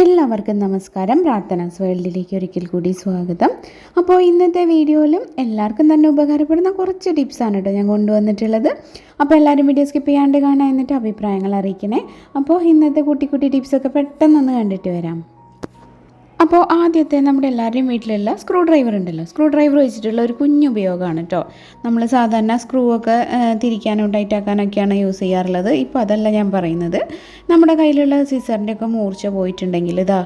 എല്ലാവർക്കും നമസ്കാരം. പ്രാർത്ഥനാസ് വേൾഡിലേക്ക് ഒരിക്കൽ കൂടി സ്വാഗതം. അപ്പോൾ ഇന്നത്തെ വീഡിയോയിലും എല്ലാവർക്കും തന്നെ ഉപകാരപ്പെടുന്ന കുറച്ച് ടിപ്സാണ് കേട്ടോ ഞാൻ കൊണ്ടുവന്നിട്ടുള്ളത്. അപ്പോൾ എല്ലാവരും വീഡിയോ സ്കിപ്പ് ചെയ്യാണ്ട് കാണാൻ എന്നിട്ട് അഭിപ്രായങ്ങൾ അറിയിക്കണേ. അപ്പോൾ ഇന്നത്തെ കുട്ടി കുട്ടി ടിപ്സൊക്കെ പെട്ടെന്നൊന്ന് കണ്ടിട്ട് വരാം. അപ്പോൾ ആദ്യത്തെ നമ്മുടെ എല്ലാവരുടെയും വീട്ടിലുള്ള സ്ക്രൂ ഡ്രൈവർ ഉണ്ടല്ലോ. സ്ക്രൂ ഡ്രൈവർ വെച്ചിട്ടുള്ള ഒരു കുഞ്ഞു ഉപയോഗമാണ് കേട്ടോ നമ്മൾ സാധാരണ സ്ക്രൂ ഒക്കെ തിരിക്കാനും ടൈറ്റാക്കാനൊക്കെയാണ് യൂസ് ചെയ്യാറുള്ളത്. ഇപ്പോൾ അതല്ല ഞാൻ പറയുന്നത്. നമ്മുടെ കയ്യിലുള്ള സിസറിന്റെ ഒക്കെ മൂർച്ച പോയിട്ടുണ്ടെങ്കിൽ ഇതാ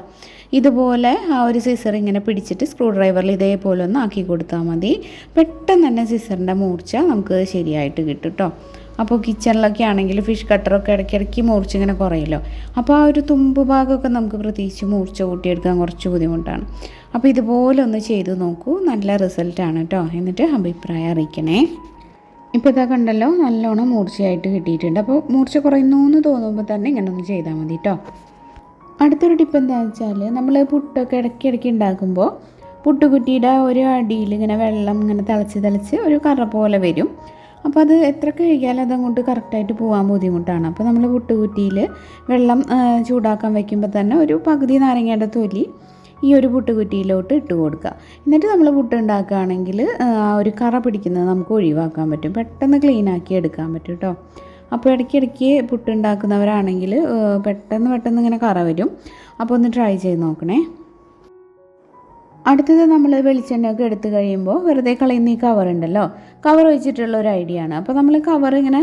ഇതുപോലെ ആ ഒരു സിസർ ഇങ്ങനെ പിടിച്ചിട്ട് സ്ക്രൂ ഡ്രൈവറിൽ ഇതേപോലെ ഒന്ന് ആക്കി കൊടുത്താൽ മതി. പെട്ടെന്ന് തന്നെ സിസറിന്റെ മൂർച്ച നമുക്ക് ശരിയായിട്ട് കിട്ടും കേട്ടോ അപ്പോൾ കിച്ചണിലൊക്കെ ആണെങ്കിൽ ഫിഷ് കട്ടറൊക്കെ ഇടയ്ക്കിടയ്ക്ക് മൂർച്ച ഇങ്ങനെ കുറയല്ലോ അപ്പോൾ ആ ഒരു തുമ്പ് ഭാഗമൊക്കെ നമുക്ക് പ്രത്യേകിച്ച് മൂർച്ച കൂട്ടിയെടുക്കാൻ കുറച്ച് ബുദ്ധിമുട്ടാണ്. അപ്പോൾ ഇതുപോലെ ഒന്ന് ചെയ്ത് നോക്കൂ. നല്ല റിസൾട്ടാണ് കേട്ടോ എന്നിട്ട് അഭിപ്രായം അറിയിക്കണേ. ഇപ്പോൾ ഇതാ കണ്ടല്ലോ നല്ലോണം മൂർച്ചയായിട്ട് കിട്ടിയിട്ടുണ്ട്. അപ്പോൾ മൂർച്ച കുറയുന്നു എന്ന് തോന്നുമ്പോൾ തന്നെ ഇങ്ങനെ ഒന്ന് ചെയ്താൽ മതി കേട്ടോ അടുത്തൊരു ടിപ്പ് എന്താ വെച്ചാൽ നമ്മൾ പുട്ടൊക്കെ ഇടയ്ക്കിടയ്ക്ക് ഉണ്ടാക്കുമ്പോൾ പുട്ടുകുറ്റിയുടെ ഒരു അടിയിൽ ഇങ്ങനെ വെള്ളം ഇങ്ങനെ തിളച്ച് തിളച്ച് ഒരു കറ പോലെ വരും. അപ്പോൾ അത് എത്ര കഴുകിയാലും അതങ്ങോട്ട് കറക്റ്റായിട്ട് പോകാൻ ബുദ്ധിമുട്ടാണ്. അപ്പോൾ നമ്മൾ പുട്ടുകുറ്റിയിൽ വെള്ളം ചൂടാക്കാൻ വയ്ക്കുമ്പോൾ തന്നെ ഒരു പകുതി നാരങ്ങയുടെ തൊലി ഈ ഒരു പുട്ടുകുറ്റിയിലോട്ട് ഇട്ട് കൊടുക്കുക. എന്നിട്ട് നമ്മൾ പുട്ട് ഉണ്ടാക്കുകയാണെങ്കിൽ ആ ഒരു കറ പിടിക്കുന്നത് നമുക്ക് ഒഴിവാക്കാൻ പറ്റും. പെട്ടെന്ന് ക്ലീൻ ആക്കി എടുക്കാൻ പറ്റും കേട്ടോ. അപ്പോൾ ഇടയ്ക്കിടയ്ക്ക് പുട്ടുണ്ടാക്കുന്നവരാണെങ്കിൽ പെട്ടെന്ന് പെട്ടെന്ന് ഇങ്ങനെ കറ വരും. അപ്പോൾ ഒന്ന് ട്രൈ ചെയ്ത് നോക്കണേ. അടുത്തത് നമ്മൾ വെളിച്ചെണ്ണയൊക്കെ എടുത്ത് കഴിയുമ്പോൾ വെറുതെ കളയുന്ന ഈ കവർ ഉണ്ടല്ലോ. കവർ വെച്ചിട്ടുള്ള ഒരു ഐഡിയ ആണ്. അപ്പോൾ നമ്മൾ കവർ ഇങ്ങനെ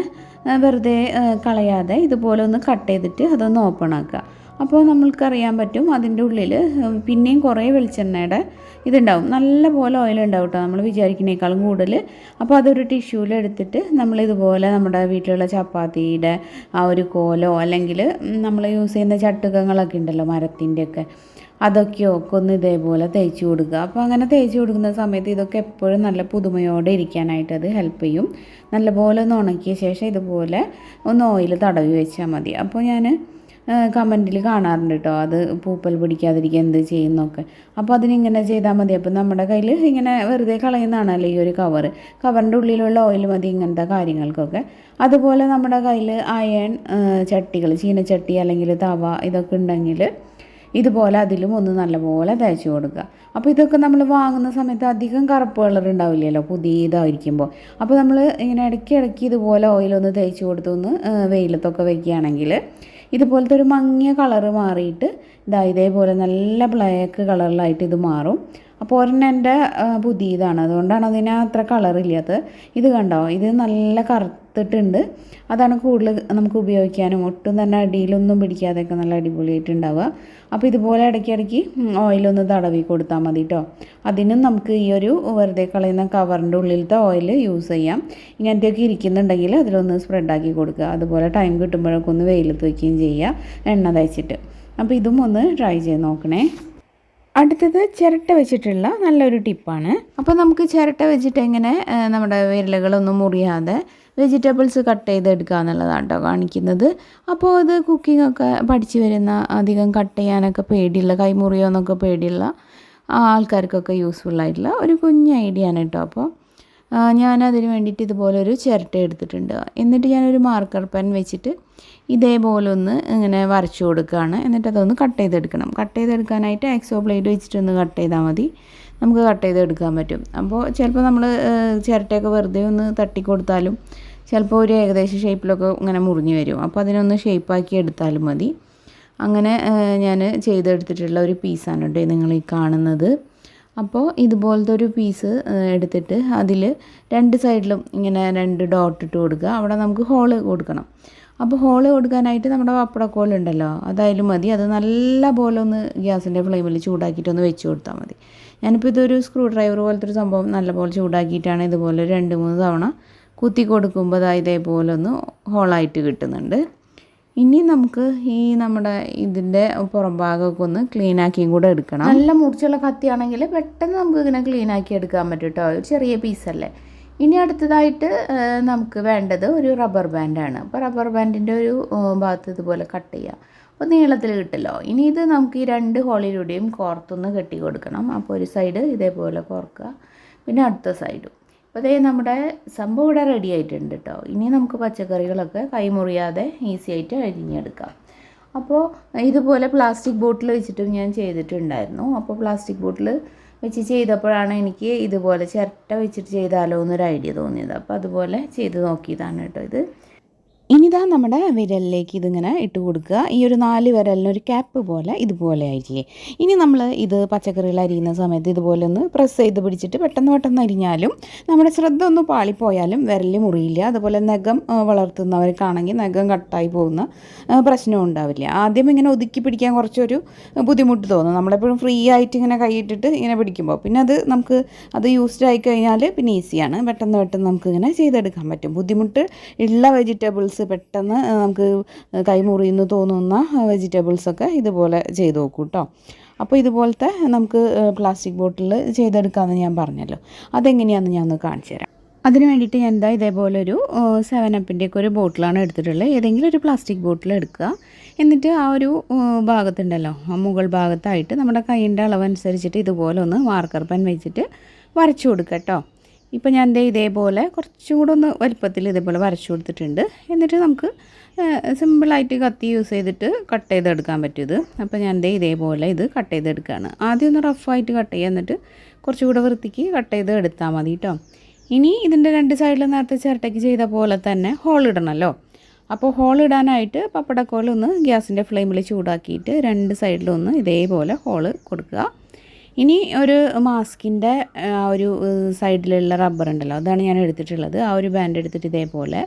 വെറുതെ കളയാതെ ഇതുപോലെ ഒന്ന് കട്ട് ചെയ്തിട്ട് അതൊന്ന് ഓപ്പൺ ആക്കുക. അപ്പോൾ നമ്മൾക്കറിയാൻ പറ്റും അതിന്റെ ഉള്ളിൽ പിന്നെയും കുറേ വെളിച്ചെണ്ണയുടെ ഇതുണ്ടാവും. നല്ല പോലെ ഓയിൽ ഉണ്ടാവും കേട്ടോ നമ്മൾ വിചാരിക്കുന്നേക്കാളും കൂടുതൽ. അപ്പോൾ അതൊരു ടിഷ്യൂവിൽ എടുത്തിട്ട് നമ്മൾ ഇതുപോലെ നമ്മുടെ വീട്ടിലുള്ള ചപ്പാത്തിയുടെ ആ ഒരു കോലോ അല്ലെങ്കിൽ നമ്മൾ യൂസ് ചെയ്യുന്ന ചട്ടുകങ്ങളൊക്കെ ഉണ്ടല്ലോ മരത്തിന്റെയൊക്കെ. അതൊക്കെ ഒക്കെ ഇതേപോലെ തേച്ച് കൊടുക്കുക. അപ്പോൾ അങ്ങനെ തേച്ച് കൊടുക്കുന്ന സമയത്ത് ഇതൊക്കെ എപ്പോഴും നല്ല പുതുമയോടെ ഇരിക്കാനായിട്ട് അത് ഹെൽപ്പ് ചെയ്യും. നല്ലപോലെ ഒന്ന് ഉണക്കിയ ശേഷം ഇതുപോലെ ഒന്ന് ഓയിൽ തടവി വെച്ചാൽ മതി. അപ്പോൾ ഞാൻ കമന്റിൽ കാണാറുണ്ട് കേട്ടോ അത് പൂപ്പൽ പിടിക്കാതിരിക്കുക എന്ത് ചെയ്യുന്നൊക്കെ. അപ്പോൾ അതിനിങ്ങനെ ചെയ്താൽ മതി. അപ്പോൾ നമ്മുടെ കയ്യിൽ ഇങ്ങനെ വെറുതെ കളയുന്നതാണല്ലോ ഈ ഒരു കവർ കവറിന്റെ ഉള്ളിലുള്ള ഓയിൽ മതി ഇങ്ങനത്തെ കാര്യങ്ങൾക്കൊക്കെ. അതുപോലെ നമ്മുടെ കയ്യിൽ അയൺ ചട്ടികൾ ചീനച്ചട്ടി അല്ലെങ്കിൽ തവ ഇതൊക്കെ ഉണ്ടെങ്കിൽ ഇതുപോലെ അതിലും ഒന്ന് നല്ലപോലെ തേച്ച് കൊടുക്കുക. അപ്പോൾ ഇതൊക്കെ നമ്മൾ വാങ്ങുന്ന സമയത്ത് അധികം കറുപ്പ് കളർ ഉണ്ടാവില്ലല്ലോ പുതിയതായിരിക്കുമ്പോൾ. അപ്പോൾ നമ്മൾ ഇങ്ങനെ ഇടയ്ക്ക് ഇടയ്ക്ക് ഇതുപോലെ ഓയിലൊന്ന് തേച്ച് കൊടുത്തൊന്ന് വെയിലത്തൊക്കെ വയ്ക്കുകയാണെങ്കിൽ ഇതുപോലത്തെ ഒരു മങ്ങിയ കളറ് മാറിയിട്ട് ഇതാ ഇതേപോലെ നല്ല ബ്ലാക്ക് കളറിലായിട്ട് ഇത് മാറും. അപ്പോൾ ഒരെണ്ണം എന്റെ പുതിയതാണ്. അതുകൊണ്ടാണ് അതിന് അത്ര കളറില്ലാത്തത് ഇത് കണ്ടോ? ഇത് നല്ല കറുത്തിട്ടുണ്ട്. അതാണ് കൂടുതൽ നമുക്ക് ഉപയോഗിക്കാനും. ഒട്ടും തന്നെ അടിയിലൊന്നും പിടിക്കാതെയൊക്കെ നല്ല അടിപൊളിയായിട്ടുണ്ടാവുക അപ്പോൾ ഇതുപോലെ ഇടയ്ക്കിടയ്ക്ക് ഓയിലൊന്ന് തടവി കൊടുത്താൽ മതി കേട്ടോ അതിനും നമുക്ക് ഈ ഒരു വെറുതെ കളയുന്ന കവറിന്റെ ഉള്ളിലത്തെ ഓയിൽ യൂസ് ചെയ്യാം. ഇങ്ങനത്തെയൊക്കെ ഇരിക്കുന്നുണ്ടെങ്കിൽ അതിലൊന്ന് സ്പ്രെഡാക്കി കൊടുക്കുക. അതുപോലെ ടൈം കിട്ടുമ്പോഴൊക്കെ ഒന്ന് വെയിലത്ത് വയ്ക്കുകയും ചെയ്യുക. എണ്ണ തയ്ച്ചിട്ട് അപ്പോൾ ഇതും ഒന്ന് ട്രൈ ചെയ്ത് നോക്കണേ. അടുത്തത് ചിരട്ട വെച്ചിട്ടുള്ള നല്ലൊരു ടിപ്പാണ്. അപ്പോൾ നമുക്ക് ചിരട്ട വെച്ചിട്ട് എങ്ങനെ നമ്മുടെ വിരലുകളൊന്നും മുറിയാതെ വെജിറ്റബിൾസ് കട്ട് ചെയ്തെടുക്കുക എന്നുള്ളതാണ് കേട്ടോ കാണിക്കുന്നത്. അപ്പോൾ അത് കുക്കിംഗ് ഒക്കെ പഠിച്ചു വരുന്ന അധികം കട്ട് ചെയ്യാനൊക്കെ പേടിയുള്ള കൈമുറിയോ എന്നൊക്കെ പേടിയുള്ള ആൾക്കാർക്കൊക്കെ യൂസ്ഫുൾ ആയിട്ടുള്ള ഒരു കുഞ്ഞ് ഐഡിയ ആണ് കേട്ടോ അപ്പോൾ ഞാൻ അതിന് വേണ്ടിയിട്ട് ഇതുപോലെ ഒരു ചിരട്ട എടുത്തിട്ടുണ്ട്. എന്നിട്ട് ഞാനൊരു മാർക്കർ പെൻ വെച്ചിട്ട് ഇതേപോലെ ഒന്ന് ഇങ്ങനെ വരച്ചു കൊടുക്കുകയാണ്. എന്നിട്ട് അതൊന്ന് കട്ട് ചെയ്തെടുക്കണം. കട്ട് ചെയ്തെടുക്കാനായിട്ട് എക്സോ ബ്ലേഡ് വെച്ചിട്ടൊന്ന് കട്ട് ചെയ്താൽ മതി. നമുക്ക് കട്ട് ചെയ്തെടുക്കാൻ പറ്റും. അപ്പോൾ ചിലപ്പോൾ നമ്മൾ ചിരട്ടയൊക്കെ വെറുതെ ഒന്ന് തട്ടിക്കൊടുത്താലും ചിലപ്പോൾ ഒരു ഏകദേശം ഷേപ്പിലൊക്കെ ഇങ്ങനെ മുറിഞ്ഞു വരും. അപ്പോൾ അതിനൊന്ന് ഷേപ്പാക്കി എടുത്താലും മതി. അങ്ങനെ ഞാൻ ചെയ്തെടുത്തിട്ടുള്ള ഒരു പീസാണ് കേട്ടോ നിങ്ങൾ ഈ കാണുന്നത്. അപ്പോൾ ഇതുപോലത്തെ ഒരു പീസ് എടുത്തിട്ട് അതിൽ രണ്ട് സൈഡിലും ഇങ്ങനെ രണ്ട് ഡോട്ട് ഇട്ട് കൊടുക്കുക. അവിടെ നമുക്ക് ഹോൾ കൊടുക്കണം. അപ്പോൾ ഹോൾ കൊടുക്കാനായിട്ട് നമ്മുടെ പപ്പടക്കോലുണ്ടല്ലോ അതായാലും മതി. അത് നല്ല പോലെ ഒന്ന് ഗ്യാസിന്റെ ഫ്ലെയിമിൽ ചൂടാക്കിയിട്ട് ഒന്ന് വെച്ച് കൊടുത്താൽ മതി. ഞാനിപ്പോൾ ഇതൊരു സ്ക്രൂ ഡ്രൈവർ പോലത്തെ ഒരു സംഭവം നല്ല നല്ലപോലെ ചൂടാക്കിയിട്ടാണ് ഇതുപോലെ രണ്ട് മൂന്ന് തവണ കുത്തി കൊടുക്കുമ്പോൾ ദാ ഇതേപോലെ ഒന്ന് ഹോളായിട്ട് കിട്ടുന്നുണ്ട്. ഇനി നമുക്ക് ഈ നമ്മുടെ ഇതിന്റെ പുറം ഭാഗമൊക്കെ ഒന്ന് ക്ലീൻ ആക്കിയും കൂടെ എടുക്കണം. നല്ല മുറിച്ചുള്ള കത്തിയാണെങ്കിൽ പെട്ടെന്ന് നമുക്ക് ഇങ്ങനെ ക്ലീൻ ആക്കി എടുക്കാൻ പറ്റും കേട്ടോ ചെറിയ പീസല്ലേ ഇനി അടുത്തതായിട്ട് നമുക്ക് വേണ്ടത് ഒരു റബ്ബർ ബാൻഡാണ് അപ്പോൾ റബ്ബർ ബാൻഡിന്റെ ഒരു ഭാഗത്ത് ഇതുപോലെ കട്ട് ചെയ്യുക അപ്പോൾ നീളത്തിൽ കിട്ടല്ലോ. ഇനി ഇത് നമുക്ക് ഈ രണ്ട് ഹോളിലൂടെയും കോർത്തൊന്ന് കെട്ടി കൊടുക്കണം. അപ്പോൾ ഒരു സൈഡ് ഇതേപോലെ കോർക്കുക. പിന്നെ അടുത്ത സൈഡും അപ്പോൾ അതേ നമ്മുടെ സംഭവം ഇവിടെ റെഡി ആയിട്ടുണ്ട് കേട്ടോ ഇനി നമുക്ക് പച്ചക്കറികളൊക്കെ കൈമുറിയാതെ ഈസി ആയിട്ട് അരിഞ്ഞെടുക്കാം. അപ്പോൾ ഇതുപോലെ പ്ലാസ്റ്റിക് ബോട്ടിൽ വെച്ചിട്ടും ഞാൻ ചെയ്തിട്ടുണ്ടായിരുന്നു. അപ്പോൾ പ്ലാസ്റ്റിക് ബോട്ടിൽ വെച്ച് ചെയ്തപ്പോഴാണ് എനിക്ക് ഇതുപോലെ ചിരട്ട വെച്ചിട്ട് ചെയ്താലോ എന്നൊരു ഐഡിയ തോന്നിയത്. അപ്പോൾ അതുപോലെ ചെയ്ത് നോക്കിയതാണ് കേട്ടോ ഇത്. ഇനിതാ നമ്മുടെ വിരലിലേക്ക് ഇതിങ്ങനെ ഇട്ട് കൊടുക്കുക. ഈ ഒരു നാല് വിരലിന് ഒരു ക്യാപ്പ് പോലെ ഇതുപോലെ ആയിട്ടില്ലേ ഇനി നമ്മൾ ഇത് പച്ചക്കറികൾ അരിയുന്ന സമയത്ത് ഇതുപോലെ ഒന്ന് പ്രസ് ചെയ്ത് പിടിച്ചിട്ട് പെട്ടെന്ന് പെട്ടെന്ന് അരിഞ്ഞാലും നമ്മുടെ ശ്രദ്ധ ഒന്ന് പാളിപ്പോയാലും വിരൽ മുറിയില്ല. അതുപോലെ നഖം വളർത്തുന്നവർക്കാണെങ്കിൽ നഖം കട്ടായി പോകുന്ന പ്രശ്നവും ഉണ്ടാവില്ല. ആദ്യം ഇങ്ങനെ ഒതുക്കി പിടിക്കാൻ കുറച്ചൊരു ബുദ്ധിമുട്ട് തോന്നും. നമ്മളെപ്പോഴും ഫ്രീ ആയിട്ട് ഇങ്ങനെ കൈയിട്ടിട്ട് ഇങ്ങനെ പിടിക്കുമ്പോൾ. പിന്നെ അത് നമുക്ക് അത് യൂസ്ഡ് ആയി കഴിഞ്ഞാൽ പിന്നെ ഈസിയാണ് പെട്ടെന്ന് പെട്ടെന്ന് നമുക്ക് ഇങ്ങനെ ചെയ്തെടുക്കാൻ പറ്റും. ബുദ്ധിമുട്ട് ഉള്ള വെജിറ്റബിൾസ് പെട്ടെന്ന് ആ, നമുക്ക് കൈമുറിയെന്ന് തോന്നുന്ന വെജിറ്റബിൾസൊക്കെ ഇതുപോലെ ചെയ്ത് നോക്കൂ കേട്ടോ അപ്പോൾ ഇതുപോലത്തെ നമുക്ക് പ്ലാസ്റ്റിക് ബോട്ടിൽ ചെയ്തെടുക്കാമെന്ന് ഞാൻ പറഞ്ഞല്ലോ. അതെങ്ങനെയാണെന്ന് ഞാൻ ഒന്ന് കാണിച്ചു തരാം. അതിന് വേണ്ടിയിട്ട് ഞാൻ എന്താ ഇതേപോലെ ഒരു സെവൻ അപ്പിന്റെയൊക്കെ ഒരു ബോട്ടിലാണ് എടുത്തിട്ടുള്ളത്. ഏതെങ്കിലും ഒരു പ്ലാസ്റ്റിക് ബോട്ടിൽ എടുക്കുക. എന്നിട്ട് ആ ഒരു ഭാഗത്തുണ്ടല്ലോ ആ മുകൾ ഭാഗത്തായിട്ട് നമ്മുടെ കൈയിന്റെ അളവനുസരിച്ചിട്ട് ഇതുപോലെ ഒന്ന് മാർക്കർ പെൻ വെച്ചിട്ട് വരച്ചു കൊടുക്കുക കേട്ടോ ഇപ്പം ഞാൻ ദേ ഇതേപോലെ കുറച്ചും കൂടെ ഒന്ന് വലിപ്പത്തിൽ ഇതേപോലെ വരച്ചു കൊടുത്തിട്ടുണ്ട്. എന്നിട്ട് നമുക്ക് സിമ്പിളായിട്ട് കത്തി യൂസ് ചെയ്തിട്ട് കട്ട് ചെയ്തെടുക്കാൻ പറ്റിയത്. അപ്പോൾ ഞാൻ ദേ ഇതേപോലെ ഇത് കട്ട് ചെയ്തെടുക്കുകയാണ്. ആദ്യം ഒന്ന് റഫായിട്ട് കട്ട് ചെയ്യുക. എന്നിട്ട് കുറച്ചുകൂടെ വൃത്തിക്ക് കട്ട് ചെയ്ത് എടുത്താൽ മതി കേട്ടോ. ഇനി ഇതിന്റെ രണ്ട് സൈഡിൽ നേരത്തെ ചിരട്ടയ്ക്ക് ചെയ്ത പോലെ തന്നെ ഹോൾ ഇടണമല്ലോ. അപ്പോൾ ഹോൾ ഇടാനായിട്ട് പപ്പടക്കോൽ ഒന്ന് ഗ്യാസിന്റെ ഫ്ലെയിമിൽ ചൂടാക്കിയിട്ട് രണ്ട് സൈഡിലൊന്ന് ഇതേപോലെ ഹോൾ കൊടുക്കുക. ഇനി ഒരു മാസ്കിന്റെ ആ ഒരു സൈഡിലുള്ള റബ്ബർ ഉണ്ടല്ലോ അതാണ് ഞാൻ എടുത്തിട്ടുള്ളത്. ആ ഒരു ബാൻഡ് എടുത്തിട്ട് ഇതേപോലെ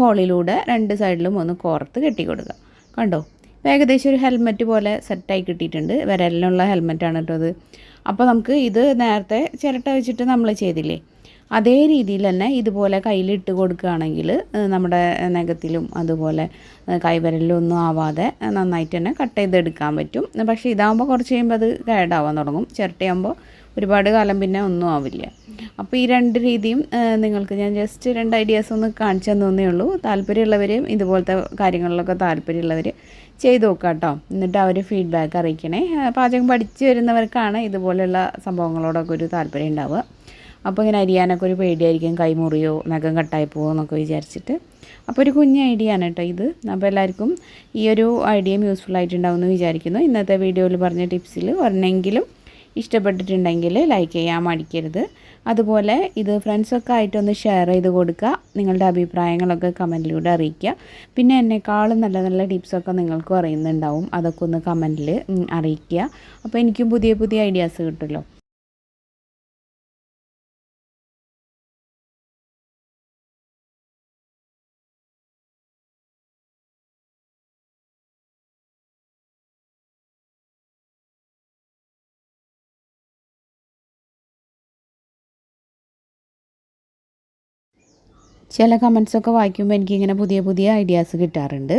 ഹോളിലൂടെ രണ്ട് സൈഡിലും ഒന്ന് കോർത്ത് കെട്ടി കൊടുക്കുക കണ്ടോ ഏകദേശം ഒരു ഹെൽമെറ്റ് പോലെ സെറ്റായി കിട്ടിയിട്ടുണ്ട്. വിരലിനുള്ള ഹെൽമെറ്റാണ് കേട്ടോ അത്. അപ്പോൾ നമുക്ക് ഇത് നേരത്തെ ചിരട്ട വെച്ചിട്ട് നമ്മൾ ചെയ്തില്ലേ? അതേ രീതിയിൽ തന്നെ ഇതുപോലെ കയ്യിലിട്ട് കൊടുക്കുകയാണെങ്കിൽ നമ്മുടെ നഖത്തിലും അതുപോലെ കൈവരലിലും ഒന്നും ആവാതെ നന്നായിട്ട് തന്നെ കട്ട് ചെയ്തെടുക്കാൻ പറ്റും. പക്ഷേ ഇതാകുമ്പോൾ കുറച്ച് കഴിയുമ്പോൾ അത് കേടാവാൻ തുടങ്ങും. ചിരട്ടയാകുമ്പോൾ ഒരുപാട് കാലം പിന്നെ ഒന്നും ആവില്ല. അപ്പോൾ ഈ രണ്ട് രീതിയും നിങ്ങൾക്ക് ഞാൻ ജസ്റ്റ് രണ്ട് ഐഡിയാസ് ഒന്ന് കാണിച്ചു തന്നേ ഉള്ളൂ. താല്പര്യമുള്ളവരെയും ഇതുപോലത്തെ കാര്യങ്ങളിലൊക്കെ താല്പര്യമുള്ളവർ ചെയ്ത് നോക്കുക കേട്ടോ. എന്നിട്ട് അവർ ഫീഡ്ബാക്ക് അറിയിക്കണേ. പാചകം പഠിച്ചു വരുന്നവർക്കാണ് ഇതുപോലെയുള്ള സംഭവങ്ങളോടൊക്കെ ഒരു താല്പര്യം ഉണ്ടാവുക. അപ്പോൾ ഇങ്ങനെ അരിയാനൊക്കെ ഒരു പേടിയായിരിക്കും. കൈമുറിയോ നഖം കട്ടായി പോകുമോ എന്നൊക്കെ വിചാരിച്ചിട്ട്. അപ്പോൾ ഒരു കുഞ്ഞ് ഐഡിയ ആണ് കേട്ടോ ഇത്. അപ്പോൾ എല്ലാവർക്കും ഈ ഒരു ഐഡിയയും യൂസ്ഫുൾ ആയിട്ടുണ്ടാവുമെന്ന് വിചാരിക്കുന്നു. ഇന്നത്തെ വീഡിയോയിൽ പറഞ്ഞ ടിപ്സിൽ ഒരെണ്ണെങ്കിലും ഇഷ്ടപ്പെട്ടിട്ടുണ്ടെങ്കിൽ ലൈക്ക് ചെയ്യാൻ മടിക്കരുത്. അതുപോലെ ഇത് ഫ്രണ്ട്സൊക്കെ ആയിട്ടൊന്ന് ഷെയർ ചെയ്ത് കൊടുക്കുക. നിങ്ങളുടെ അഭിപ്രായങ്ങളൊക്കെ കമന്റിലൂടെ അറിയിക്കുക. പിന്നെ എന്നെക്കാളും നല്ല നല്ല ടിപ്സൊക്കെ നിങ്ങൾക്കും അറിയുന്നുണ്ടാവും. അതൊക്കെ ഒന്ന് കമന്റിൽ അറിയിക്കുക. അപ്പോൾ എനിക്കും പുതിയ പുതിയ ഐഡിയാസ് കിട്ടുമല്ലോ. ചില കമൻസൊക്കെ വായിക്കുമ്പോൾ എനിക്കിങ്ങനെ പുതിയ പുതിയ ഐഡിയാസ് കിട്ടാറുണ്ട്.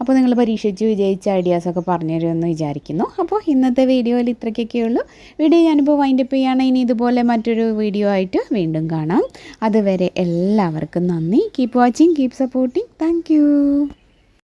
അപ്പോൾ നിങ്ങൾ പരീക്ഷിച്ച് വിജയിച്ച ഐഡിയാസൊക്കെ പറഞ്ഞു തരുമെന്ന് വിചാരിക്കുന്നു. അപ്പോൾ ഇന്നത്തെ വീഡിയോയിൽ ഇത്രയ്ക്കൊക്കെ ഉള്ളൂ. വീഡിയോ ഞാനിപ്പോൾ വൈൻഡപ്പ് ചെയ്യുകയാണ് ഇനി ഇതുപോലെ മറ്റൊരു വീഡിയോ ആയിട്ട് വീണ്ടും കാണാം. അതുവരെ എല്ലാവർക്കും നന്ദി. Keep watching keep supporting thank